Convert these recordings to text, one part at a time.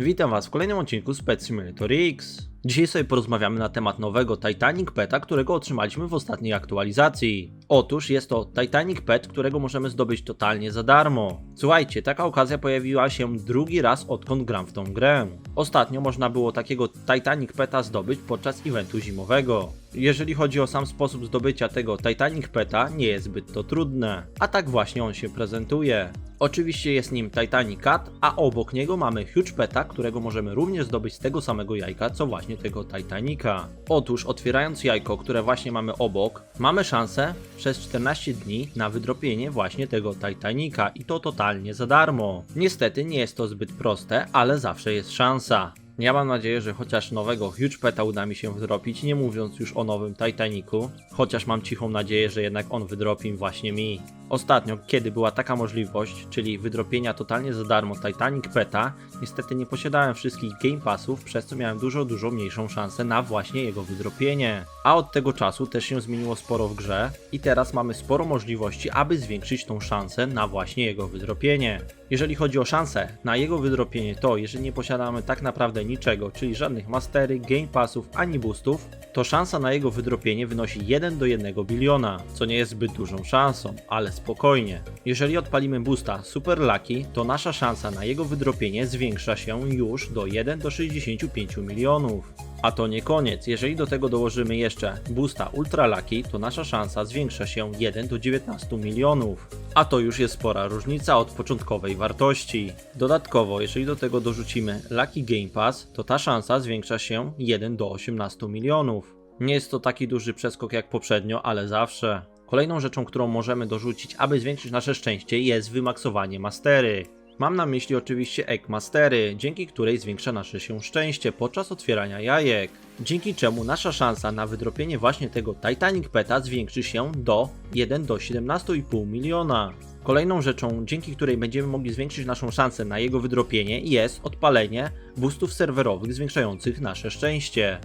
Witam Was w kolejnym odcinku Pet Simulator X. Dzisiaj sobie porozmawiamy na temat nowego Titanic Peta, którego otrzymaliśmy w ostatniej aktualizacji. Otóż jest to Titanic Pet, którego możemy zdobyć totalnie za darmo. Słuchajcie, taka okazja pojawiła się drugi raz odkąd gram w tą grę. Ostatnio można było takiego Titanic Peta zdobyć podczas eventu zimowego. Jeżeli chodzi o sam sposób zdobycia tego Titanic Peta, nie jest zbyt to trudne. A tak właśnie on się prezentuje. Oczywiście jest nim Titanic Cat, a obok niego mamy Huge Peta, którego możemy również zdobyć z tego samego jajka, co właśnie tego Titanica. Otóż otwierając jajko, które właśnie mamy obok, mamy szansę przez 14 dni na wydropienie właśnie tego Titanica i to totalnie za darmo. Niestety nie jest to zbyt proste, ale zawsze jest szansa. Ja mam nadzieję, że chociaż nowego Huge Peta uda mi się wydropić, nie mówiąc już o nowym Titanicu, chociaż mam cichą nadzieję, że jednak on wydropi właśnie mi. Ostatnio, kiedy była taka możliwość, czyli wydropienia totalnie za darmo Titanic Peta, niestety nie posiadałem wszystkich Game Passów, przez co miałem dużo, dużo mniejszą szansę na właśnie jego wydropienie. A od tego czasu też się zmieniło sporo w grze i teraz mamy sporo możliwości, aby zwiększyć tą szansę na właśnie jego wydropienie. Jeżeli chodzi o szansę na jego wydropienie, to jeżeli nie posiadamy tak naprawdę niczego, czyli żadnych mastery, Game Passów ani boostów, to szansa na jego wydropienie wynosi 1 do 1 biliona, co nie jest zbyt dużą szansą, ale spokojnie. Jeżeli odpalimy boosta Super Lucky, to nasza szansa na jego wydropienie zwiększa się już do 1 do 65 milionów. A to nie koniec, jeżeli do tego dołożymy jeszcze boosta Ultra Lucky, to nasza szansa zwiększa się 1 do 19 milionów. A to już jest spora różnica od początkowej wartości. Dodatkowo, jeżeli do tego dorzucimy Lucky Game Pass, to ta szansa zwiększa się 1 do 18 milionów. Nie jest to taki duży przeskok jak poprzednio, ale zawsze. Kolejną rzeczą, którą możemy dorzucić, aby zwiększyć nasze szczęście, jest wymaksowanie mastery. Mam na myśli oczywiście Egg Mastery, dzięki której zwiększa nasze się szczęście podczas otwierania jajek. Dzięki czemu nasza szansa na wydropienie właśnie tego Titanic Peta zwiększy się do 1 do 17,5 miliona. Kolejną rzeczą, dzięki której będziemy mogli zwiększyć naszą szansę na jego wydropienie jest odpalenie boostów serwerowych zwiększających nasze szczęście.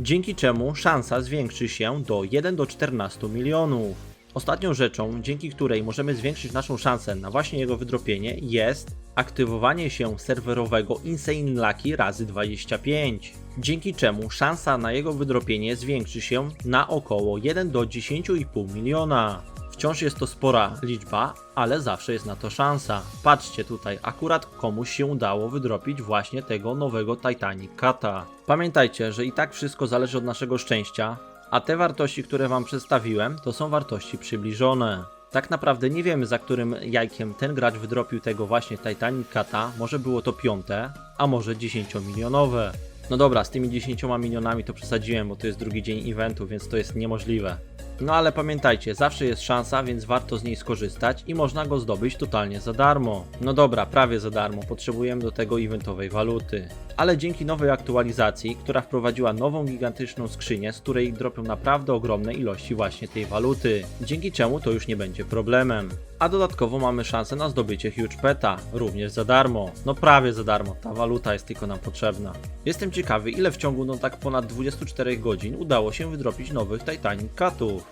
Dzięki czemu szansa zwiększy się do 1 do 14 milionów. Ostatnią rzeczą, dzięki której możemy zwiększyć naszą szansę na właśnie jego wydropienie jest aktywowanie się serwerowego Insane Lucky razy 25. Dzięki czemu szansa na jego wydropienie zwiększy się na około 1 do 10,5 miliona. Wciąż jest to spora liczba, ale zawsze jest na to szansa. Patrzcie tutaj, akurat komuś się udało wydropić właśnie tego nowego Titanic Cata. Pamiętajcie, że i tak wszystko zależy od naszego szczęścia, a te wartości, które Wam przedstawiłem, to są wartości przybliżone. Tak naprawdę nie wiemy za którym jajkiem ten gracz wydropił tego właśnie Titanic Cata, może było to piąte, a może 10 milionowe. No dobra, z tymi 10 milionami to przesadziłem, bo to jest drugi dzień eventu, więc to jest niemożliwe. No ale pamiętajcie, zawsze jest szansa, więc warto z niej skorzystać i można go zdobyć totalnie za darmo. No dobra, prawie za darmo, potrzebujemy do tego eventowej waluty. Ale dzięki nowej aktualizacji, która wprowadziła nową gigantyczną skrzynię, z której dropią naprawdę ogromne ilości właśnie tej waluty, dzięki czemu to już nie będzie problemem. A dodatkowo mamy szansę na zdobycie Huge Peta, również za darmo. No prawie za darmo, ta waluta jest tylko nam potrzebna. Jestem ciekawy, ile w ciągu no tak ponad 24 godzin udało się wydropić nowych Titanic Catów.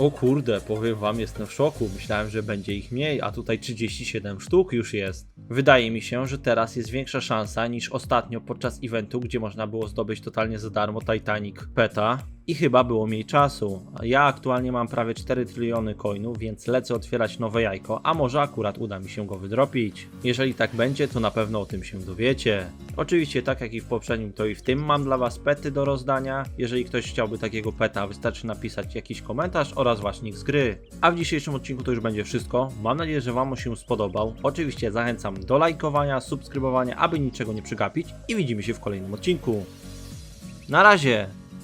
O kurde, powiem wam, jestem w szoku. Myślałem, że będzie ich mniej, a tutaj 37 sztuk już jest. Wydaje mi się, że teraz jest większa szansa niż ostatnio podczas eventu, gdzie można było zdobyć totalnie za darmo Titanic Peta. I chyba było mniej czasu. Ja aktualnie mam prawie 4 tryliony coinów, więc lecę otwierać nowe jajko, a może akurat uda mi się go wydropić. Jeżeli tak będzie, to na pewno o tym się dowiecie. Oczywiście, tak jak i w poprzednim, to i w tym mam dla Was pety do rozdania. Jeżeli ktoś chciałby takiego peta, wystarczy napisać jakiś komentarz oraz właśnie z gry. A w dzisiejszym odcinku to już będzie wszystko. Mam nadzieję, że Wam się spodobał. Oczywiście zachęcam do lajkowania, subskrybowania, aby niczego nie przegapić i widzimy się w kolejnym odcinku. Na razie!